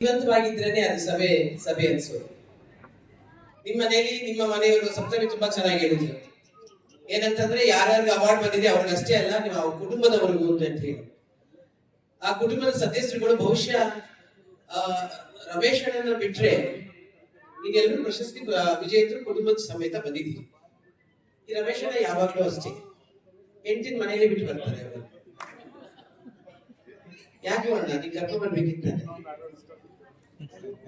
ಜೀವಂತವಾಗಿದ್ರೇನೆ ಅದು ಸಭೆ ಸಭೆ ಅನ್ಸೋದು ನಿಮ್ಮ ಮನೆಯಲ್ಲಿ ನಿಮ್ಮ ಮನೆಯವರು ಸಪ್ತಮಿ ತುಂಬಾ ಚೆನ್ನಾಗಿ ಹೇಳಿದ್ರು ಏನಂತಂದ್ರೆ ಯಾರ್ಯಾರಿಗೆ ಅವಾರ್ಡ್ ಬಂದಿದೆ ಅವ್ರಿಗಷ್ಟೇ ಅಲ್ಲ, ನೀವು ಕುಟುಂಬದವರಿಗೂ ಅಂತ ಹೇಳಿ. ಆ ಕುಟುಂಬದ ಸದಸ್ಯರುಗಳು ಬಹುಶಃ ರಮೇಶ್ ಅಣ್ಣನ ಬಿಟ್ರೆ ನೀವೆಲ್ಲರೂ ಪ್ರಶಸ್ತಿ ವಿಜೇತರು ಕುಟುಂಬದ ಸಮೇತ ಬಂದಿದ್ದೀರಿ. ಈ ರಮೇಶ್ ಅಣ್ಣ ಯಾವಾಗ್ಲೂ ಅಷ್ಟೇ. ಹೆಂಡತಿನ ಮನೆಯಲ್ಲಿ ಬಿಟ್ಟು ಬರ್ತಾರೆ ಅವರು. ಯಾಕೆ ಅಣ್ಣ? ನೀವು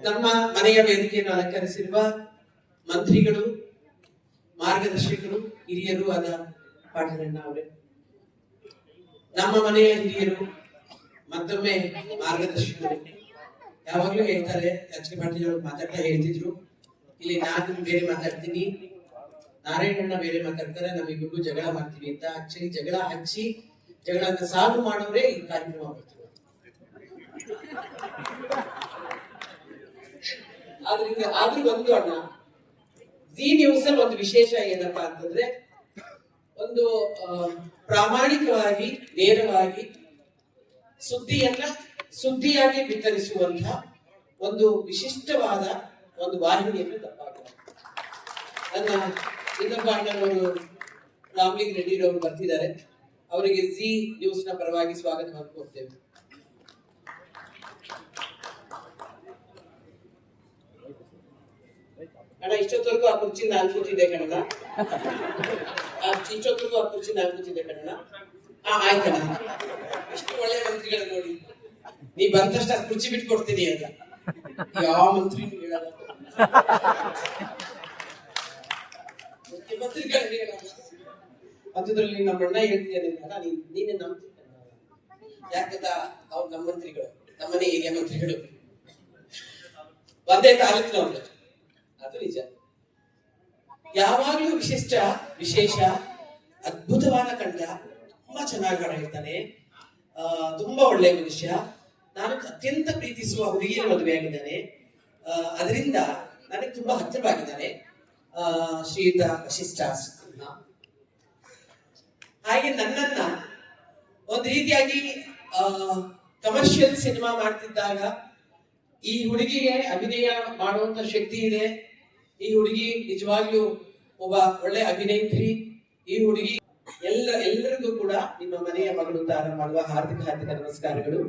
ನಮ್ಮ ಮನೆಯ ವೇದಿಕೆಯನ್ನು ಅಲಂಕರಿಸಿರುವ ಮಂತ್ರಿಗಳು, ಮಾರ್ಗದರ್ಶಕರು, ಹಿರಿಯರು ಆದ ಪಾಟೀಲಣ್ಣ ಅವರೇ. ನಮ್ಮ ಮನೆಯ ಹಿರಿಯರು, ಮತ್ತೊಮ್ಮೆ ಮಾರ್ಗದರ್ಶಕರು. ಯಾವಾಗ್ಲೂ ಹೇಳ್ತಾರೆ ಎಚ್ ಕೆ ಪಾಟೀಲ್ ಅವರು ಮಾತಾಡ್ತಾ ಹೇಳ್ತಿದ್ರು. ಇಲ್ಲಿ ನಾನು ಬೇರೆ ಮಾತಾಡ್ತೀನಿ. ನಾರಾಯಣಣ್ಣ ಬೇರೆ ಮಾತಾಡ್ತಾರೆ ನಮ್ಮಿಬ್ಬರಿಗೂ ಜಗಳ ಮಾಡ್ತೀವಿ ಅಂತ. ಆಕ್ಚುಲಿ ಜಗಳ ಹಚ್ಚಿ, ಜಗಳನ್ನ ಸಾಲ್ವ್ ಮಾಡೋರೇ ಈ ಕಾರ್ಯಕ್ರಮ ಮಾಡ್ತಾರೆ. ಆದ್ರಿಂದ ಆದ್ರೂ ಒಂದು ಅಣ್ಣ ಜಿ ನ್ಯೂಸ್ ಅಲ್ಲಿ ಒಂದು ವಿಶೇಷ ಏನಪ್ಪಾ ಅಂತಂದ್ರೆ, ಒಂದು ಪ್ರಾಮಾಣಿಕವಾಗಿ, ನೇರವಾಗಿ ಸುದ್ದಿಯನ್ನ ಸುದ್ದಿಯಾಗಿ ಬಿತ್ತರಿಸುವಂತ ಒಂದು ವಿಶಿಷ್ಟವಾದ ಒಂದು ವಾಹಿನಿಯನ್ನು ತಪ್ಪಾಗ ನನ್ನ ಇನ್ನೊಬ್ಬ ಅಣ್ಣನವರು ರಾಮಲಿಂಗ ರೆಡ್ಡಿರವರು ಬರ್ತಿದ್ದಾರೆ. ಅವರಿಗೆ ಜಿ ನ್ಯೂಸ್ನ ಪರವಾಗಿ ಸ್ವಾಗತ ಮಾಡ್ಕೊಡ್ತೇವೆ. ಅಣ್ಣ, ಇಷ್ಟೊತ್ತವರೆಗೂ ಆ ಕುರ್ಚಿ ನಾನು ಕೂತಿದ್ದೆ ಕಣಣ್ಣ. ಆ ಇಷ್ಟೊತ್ತವರೆಗೂ ಆ ಕುರ್ಚಿ ನಾನು ಕೂತಿದ್ದೆ ಕಣಣ್ಣ. ಆ ಆಯ್ತಣ್ಣ ಇಷ್ಟು ಒಳ್ಳೆ ಮಂತ್ರಿಗಳು ನೋಡಿ. ನೀ ಬಂದ ತಕ್ಷಣ ಕುರ್ಚಿ ಬಿಟ್ಟು ಕೊಡ್ತೀನಿ ಅಂತ. ಯಾವ ಮಂತ್ರಿ ಹೇಳಲ್ಲ ಮುಖ್ಯಮಂತ್ರಿಗಳು ನಮ್ಮ ಅಣ್ಣ ಹೇಳ್ತಿದ್ದಾನೆ ಅಣ್ಣ? ನೀನ್, ನೀನೇ ಯಾಕಂತ ಅವ್ರು ನಮ್ಮ ಮಂತ್ರಿಗಳು. ನಮ್ಮನೆ ಏರಿಯಾ ಮಂತ್ರಿಗಳು. ಒಂದೇ ತಾಲೂಕಿನವ್ರು. ನಿಜ. ಯಾವಾಗ್ಲೂ ವಿಶಿಷ್ಟ, ವಿಶೇಷ, ಅದ್ಭುತವಾದ ಕಂಡ ತುಂಬಾ ಚೆನ್ನಾಗಿ ಹಾಡು ಹೇಳ್ತಾನೆ ತುಂಬಾ ಒಳ್ಳೆ ಮನುಷ್ಯ. ನಾನು ಅತ್ಯಂತ ಪ್ರೀತಿಸುವ ಹುಡುಗಿಯ ಮದುವೆ ಆಗಿದ್ದಾನೆ. ಅದರಿಂದ ನನಗೆ ತುಂಬಾ ಹತ್ತಿರವಾಗಿದ್ದಾನೆ. ಶ್ರೀಯುತ ವಶಿಷ್ಠ ಹಾಗೆ ನನ್ನನ್ನ ಒಂದು ರೀತಿಯಾಗಿ ಕಮರ್ಷಿಯಲ್ ಸಿನಿಮಾ ಮಾಡ್ತಿದ್ದಾಗ ಈ ಹುಡುಗಿಗೆ ಅಭಿನಯ ಮಾಡುವಂತ ಶಕ್ತಿ ಇದೆ. ಈ ಹುಡುಗಿ ನಿಜವಾಗಿಯೂ ಒಬ್ಬ ಒಳ್ಳೆ ಅಭಿನೇತ್ರಿ ಈ ಹುಡುಗಿ ಎಲ್ಲ, ಎಲ್ಲರಿಗೂ ಕೂಡ ನಿಮ್ಮ ಮನೆಯ ಮಗಳು ತಾರ ಮಾಡುವ ಹಾರ್ದಿಕ ಹಾರ್ದಿಕ ನಮಸ್ಕಾರಗಳು.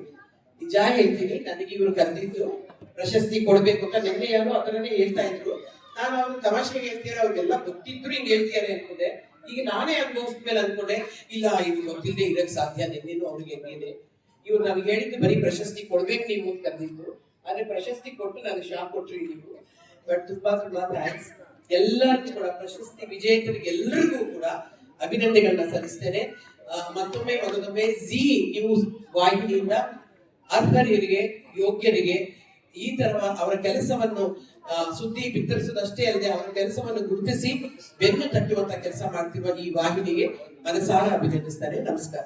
ನಿಜ ಹೇಳ್ತೀನಿ, ನನಗೆ ಇವರು ಕರೆದಿದ್ದು ಪ್ರಶಸ್ತಿ ಕೊಡ್ಬೇಕು ಅಂತ ನಿನ್ನೆ ಯಾರು ಅದನ್ನೇ ಹೇಳ್ತಾ ಇದ್ರು. ನಾನು ಅವ್ರು ತಮಾಷೆಗೆ ಹೇಳ್ತೀರ ಅವ್ರಿಗೆಲ್ಲ ಗೊತ್ತಿದ್ರು ಹಿಂಗ್ ಹೇಳ್ತಾರೆ ಅನ್ಕೊಂಡೆ. ಈಗ ನಾನೇ ಅನುಭವಿಸಿದ ಮೇಲೆ ಅನ್ಕೊಂಡೆ, ಇಲ್ಲ, ಇದು ಗೊತ್ತಿಲ್ಲದೆ ಇರಕ್ ಸಾಧ್ಯ, ನಿನ್ನೇನು ಅವ್ರಿಗೆ ಹೆಂಗಿದೆ. ಇವ್ರು ನನಗೆ ಹೇಳಿದ್ದು ಬರೀ ಪ್ರಶಸ್ತಿ ಕೊಡ್ಬೇಕು ನೀವು ಅಂತ ಕರೆದಿದ್ದು. ಆದ್ರೆ ಪ್ರಶಸ್ತಿ ಕೊಟ್ಟು ನನಗೆ ಶಾಪ್ ಕೊಟ್ರಿ ನೀವು. ಬಟ್ ತುಂಬಾ ತುಂಬಾ ಥ್ಯಾಂಕ್ಸ್ ಎಲ್ಲರಿಗೂ ಕೂಡ, ಪ್ರಶಸ್ತಿ ವಿಜೇತರಿಗೆ ಎಲ್ಲರಿಗೂ ಕೂಡ ಅಭಿನಂದನೆಗಳನ್ನ ಸಲ್ಲಿಸ್ತೇನೆ. ಮತ್ತೊಮ್ಮೆ ಮತ್ತೊಮ್ಮೆ ಮಗದೊಮ್ಮೆ ಜಿ ನ್ಯೂಸ್ ವಾಹಿನಿಯಿಂದ ಅರ್ಹರಿಗೆ ಯೋಗ್ಯರಿಗೆ ಈ ತರ ಅವರ ಕೆಲಸವನ್ನು ಸುದ್ದಿ ಬಿತ್ತರಿಸುವುದಷ್ಟೇ ಅಲ್ಲದೆ ಅವರ ಕೆಲಸವನ್ನು ಗುರುತಿಸಿ ಬೆನ್ನು ತಟ್ಟುವಂತ ಕೆಲಸ ಮಾಡ್ತಿರುವ ಈ ವಾಹಿನಿಗೆ ಮನಸಾರ ಅಭಿನಂದಿಸ್ತಾರೆ ನಮಸ್ಕಾರ.